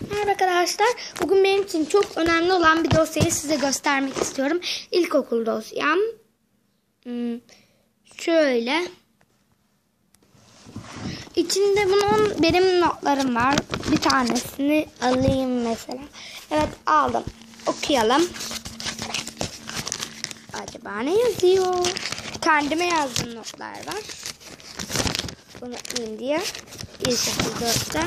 Merhaba arkadaşlar. Bugün benim için çok önemli olan bir dosyayı size göstermek istiyorum. İlkokul dosyam. Hmm, şöyle. İçinde bunun benim notlarım var. Bir tanesini alayım mesela. Evet aldım. Okuyalım. Acaba ne yazıyor? Kendime yazdığım notlar var. Bunu diye. İlkokul dörtte.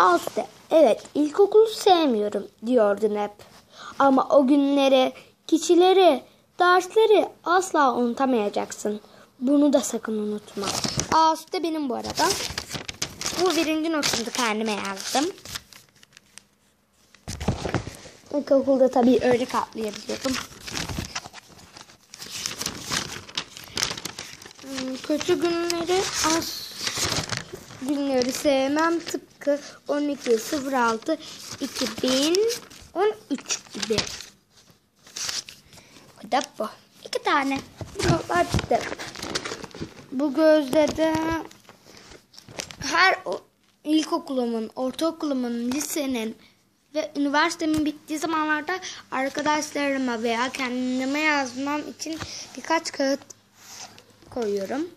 Aslı, evet ilkokulu sevmiyorum diyordun hep. Ama o günleri, kişileri, dersleri asla unutamayacaksın. Bunu da sakın unutma. Aslı de benim bu arada. Bu birinci notumdu kendime yazdım. İlkokulda tabii öyle katlayabiliyordum. Hmm, Kötü günleri az günleri sevmem tıpkı 12 06 2013 gibi. O da bu. İki tane. Notlar çıktı. Bu gözde de her ilkokulumun, ortaokulumun, lisenin ve üniversitemin bittiği zamanlarda arkadaşlarıma veya kendime yazmam için birkaç kağıt koyuyorum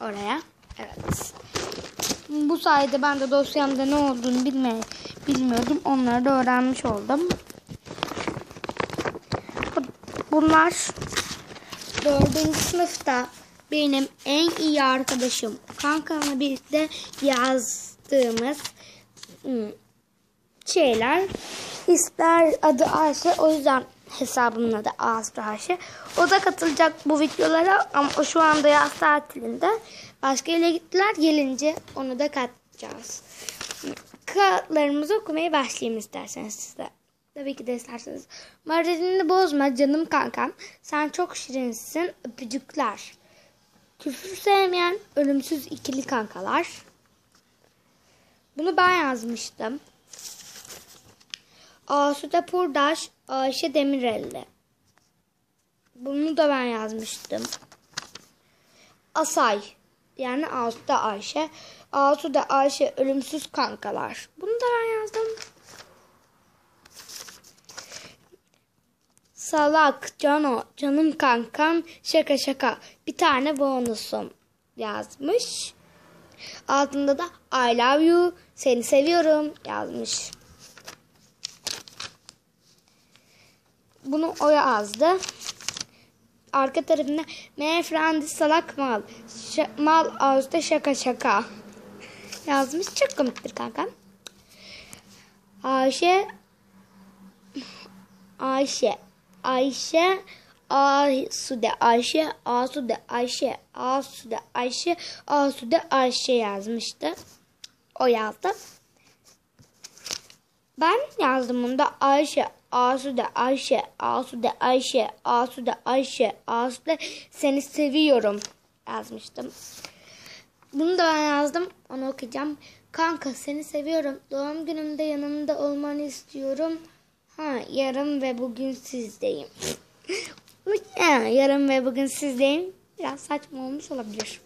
oraya. Evet. Bu sayede ben de dosyamda ne olduğunu bilme, bilmiyordum. Onları da öğrenmiş oldum. Bu- Bunlar dördüncü sınıfta benim en iyi arkadaşım kankamla birlikte yazdığımız hmm, şeyler. İster adı Ayşe o yüzden hesabımın adı Aslı Ayşe. O da katılacak bu videolara ama şu anda yaz tatilinde. Başka yere gittiler. Gelince onu da katacağız. Kağıtlarımızı okumaya başlayayım isterseniz size. Tabii ki de isterseniz. Moralini bozma canım kankam. Sen çok şirinsin. Öpücükler. Küfür sevmeyen ölümsüz ikili kankalar. Bunu ben yazmıştım. Asude Purdaş, Ayşe Demirelli. Bunu da ben yazmıştım. Asay. Yani Asude Ayşe. Asude Ayşe ölümsüz kankalar. Bunu da ben yazdım. Salak, Cano, canım kankam, şaka şaka. Bir tane bonusum yazmış. Altında da I love you, seni seviyorum yazmış. Bunu o yazdı. Arka tarafında Meyfrendi salak mal. Ş- mal ağızda şaka şaka. Yazmış. Çok komiktir kanka. Ayşe Ayşe Ayşe Asude Ayşe Asude Ayşe Asude Ayşe Asude Ayşe yazmıştı. O yazdı. Ben yazdım bunda Ayşe, Asude, Ayşe, Asude, Ayşe, Asude, Ayşe, Asude seni seviyorum yazmıştım. Bunu da ben yazdım. Onu okuyacağım. Kanka seni seviyorum. Doğum günümde yanımda olmanı istiyorum. Ha yarın ve bugün sizdeyim. ha, yarın ve bugün sizdeyim. Biraz saçma olmuş olabilir.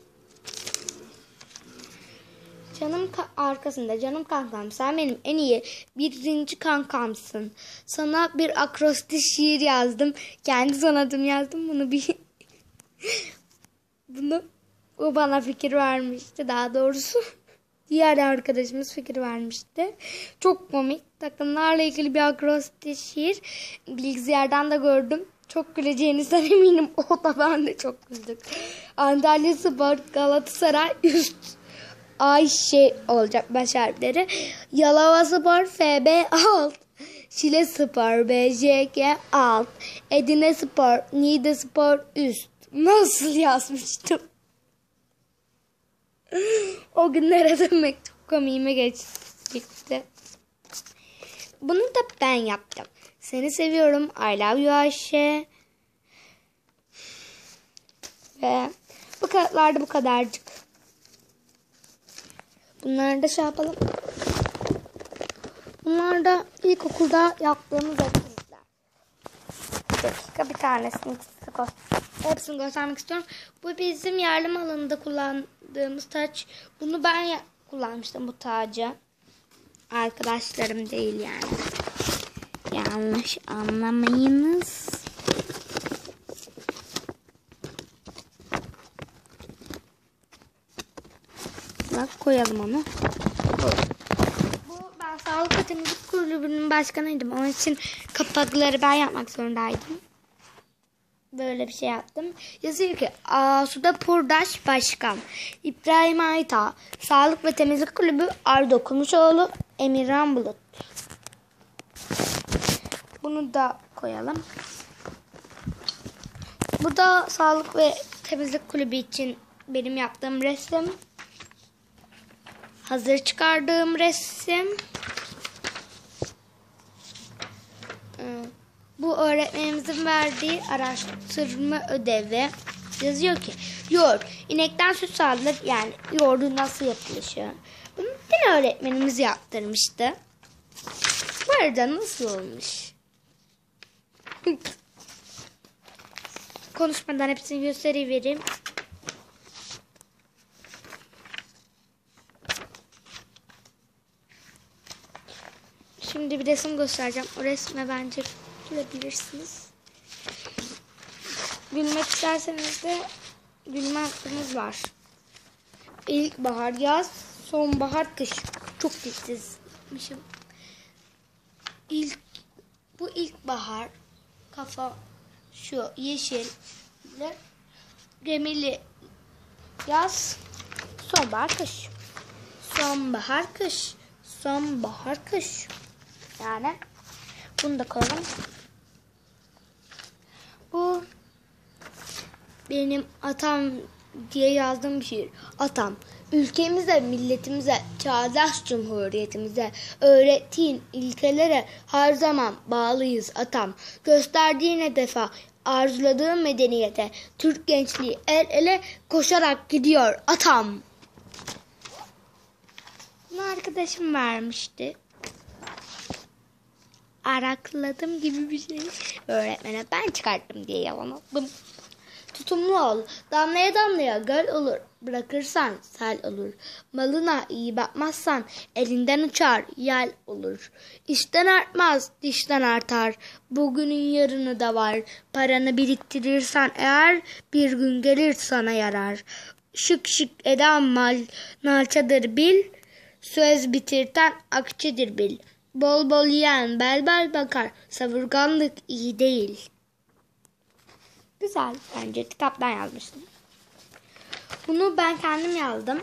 Canım ka- arkasında canım kankam sen benim en iyi birinci kankamsın. Sana bir akrostiş şiir yazdım. Kendi sanadım yazdım bunu bir bunu o bana fikir vermişti daha doğrusu. Diğer arkadaşımız fikir vermişti. Çok komik. Takımlarla ilgili bir akrostiş şiir. Bilgisayardan da gördüm. Çok güleceğinizden eminim. O da ben de çok güldük. Antalya Spor, Galatasaray üst Ayşe olacak baş harfleri. Yalova Spor FB alt. Şile Spor BJK alt. Edine Spor Niğde Spor üst. Nasıl yazmıştım? o günlere dönmek çok komiğime geçti. Bunu da ben yaptım. Seni seviyorum. I love you Ayşe. Ve bu kağıtlarda bu kadarcık. Bunları da şey yapalım. Bunlar da ilkokulda yaptığımız aktiviteler. Bir dakika bir tanesini Hepsini göstermek istiyorum. Bu bizim yerli malında kullandığımız taç. Bunu ben kullanmıştım bu tacı. Arkadaşlarım değil yani. Yanlış anlamayınız. Koyalım onu. Bu ben Sağlık Temizlik Kulübü'nün başkanıydım. Onun için kapakları ben yapmak zorundaydım. Böyle bir şey yaptım. Yazıyor ki Asuda Purdaş Başkan. İbrahim Ayta. Sağlık ve Temizlik Kulübü Ardo Kumuşoğlu. Emirhan Bulut. Bunu da koyalım. Bu da Sağlık ve Temizlik Kulübü için benim yaptığım resim. Hazır çıkardığım resim. Ee, Bu öğretmenimizin verdiği araştırma ödevi yazıyor ki yoğurt inekten süt sağlanır yani yoğurdun nasıl yapılışı. Bunu bir öğretmenimiz yaptırmıştı. Bu arada nasıl olmuş? Konuşmadan hepsini göstereyim. Şimdi bir resim göstereceğim. O resme bence gülebilirsiniz. Gülmek isterseniz de gülme hakkınız var. İlkbahar, yaz, sonbahar, kış. Çok dizmişim. İlk, bu ilkbahar kafa şu yeşil gemili yaz sonbahar kış sonbahar kış sonbahar kış yani bunu da koyalım bu benim atam diye yazdığım bir şiir atam ülkemize milletimize çağdaş cumhuriyetimize öğrettiğin ilkelere her zaman bağlıyız atam gösterdiğin hedefe arzuladığım medeniyete Türk gençliği el ele koşarak gidiyor atam. Bunu arkadaşım vermişti. Arakladım gibi bir şey. Öğretmene ben çıkarttım diye yalan attım. Tutumlu ol. Damlaya damlaya göl olur. Bırakırsan sel olur. Malına iyi bakmazsan elinden uçar yel olur. İşten artmaz dişten artar. Bugünün yarını da var. Paranı biriktirirsen eğer bir gün gelir sana yarar. Şık şık eden mal nalçadır bil. Söz bitirten akçedir bil. Bol bol yiyen bel bel bakar. Savurganlık iyi değil. Güzel bence kitaptan yazmıştım. Bunu ben kendim yazdım.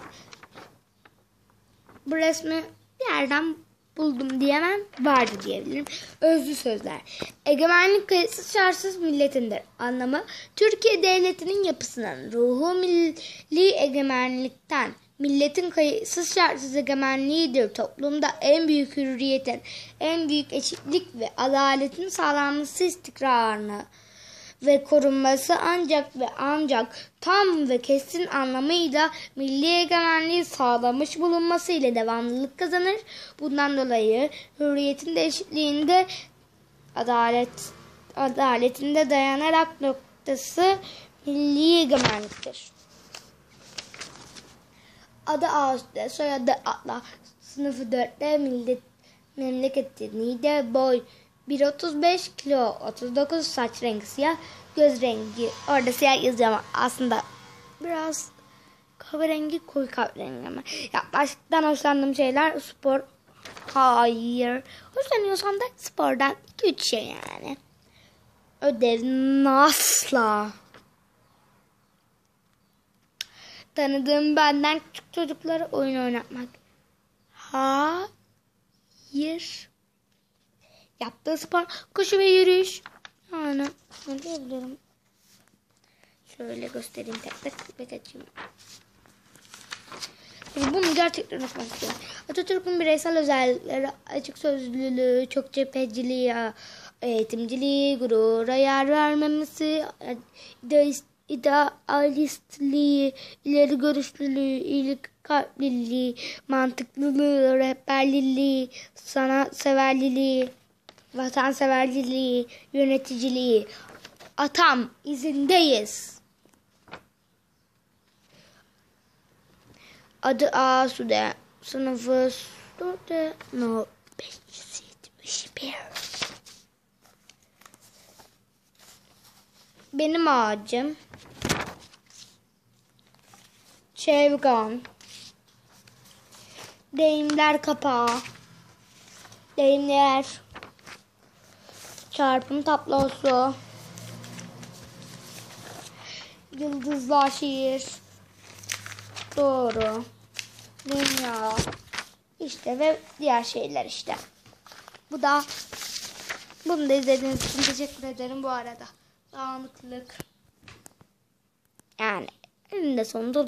Bu resmi bir yerden buldum diyemem vardı diyebilirim. Özlü sözler. Egemenlik kayıtsız şartsız milletindir. Anlamı Türkiye devletinin yapısının ruhu milli egemenlikten Milletin kayıtsız şartsız egemenliğidir. Toplumda en büyük hürriyetin, en büyük eşitlik ve adaletin sağlanması istikrarını ve korunması ancak ve ancak tam ve kesin anlamıyla milli egemenliği sağlamış bulunması ile devamlılık kazanır. Bundan dolayı hürriyetin de eşitliğinde adalet adaletinde dayanarak noktası milli egemenliktir. Adı Ağustos'ta, soyadı Atla, sınıfı 4'te millet memleketi Niğde, boy 1.35 kilo 39 saç rengi siyah göz rengi orada siyah yazıyor ama aslında biraz kahverengi koyu kahverengi ama. Yaklaşıktan hoşlandığım şeyler spor hayır. Hoşlanıyorsam da spordan 2-3 şey yani. Ödev asla tanıdığım benden küçük çocuklara oyun oynatmak hayır Yaptığı spor koşu ve yürüyüş. Yani ne diyebilirim. Şöyle göstereyim tek tek ve geçeyim. Bunu gerçekten okumak istiyorum. Atatürk'ün bireysel özellikleri açık sözlülüğü, çok cepheciliği, eğitimciliği, gurura yer vermemesi, idealistliği, ileri görüşlülüğü, iyilik kalpliliği, mantıklılığı, rehberliliği, sanatseverliliği, vatanseverliği, yöneticiliği. Atam izindeyiz. Adı Asude. sınıfı dörtte no beşiymiş bir. Benim ağacım Çevgan Deyimler kapağı. Deyimler. Çarpım tablosu. Yıldızlar şiir. Doğru. Dünya. İşte ve diğer şeyler işte. Bu da bunu da izlediğiniz için teşekkür ederim bu arada. Dağınıklık. Yani eninde sonunda